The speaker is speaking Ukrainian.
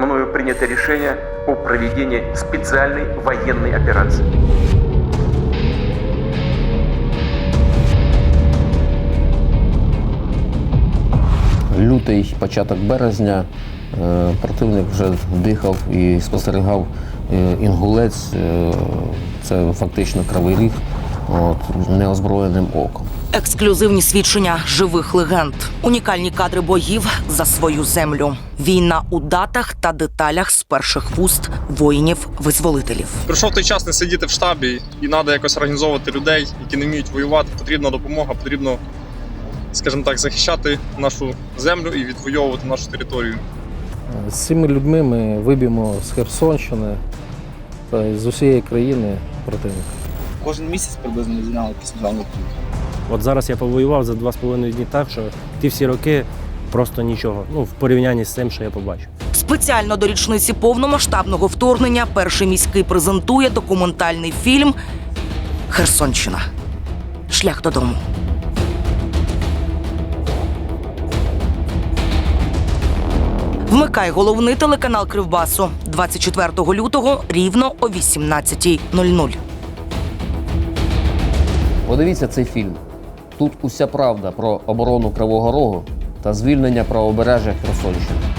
мною принято решение о проведении специальной военной операции. Лютий початок березня е, противник вже дихав і спостерігав е, інгулець. е, Це фактично кривий ріг от, неозброєним оком. Ексклюзивні свідчення живих легенд, унікальні кадри боїв за свою землю. Війна у датах та деталях з перших вуст воїнів-визволителів. Прийшов той час не сидіти в штабі і треба якось організовувати людей, які не вміють воювати. Потрібна допомога, потрібно, скажімо так, захищати нашу землю і відвоювати нашу територію. З цими людьми ми виб'ємо з Херсонщини та з усієї країни противника. Кожен місяць приблизно виділяли якісь державні От зараз я повоював за два з половиною дні так, що ті всі роки просто нічого. Ну, в порівнянні з тим, що я побачив. Спеціально до річниці повномасштабного вторгнення перший міський презентує документальний фільм Херсонщина. Шлях додому. Вмикай головний телеканал Кривбасу 24 лютого рівно о 18.00. Подивіться цей фільм. Тут уся правда про оборону Кривого Рогу та звільнення правобережжя Херсонщини.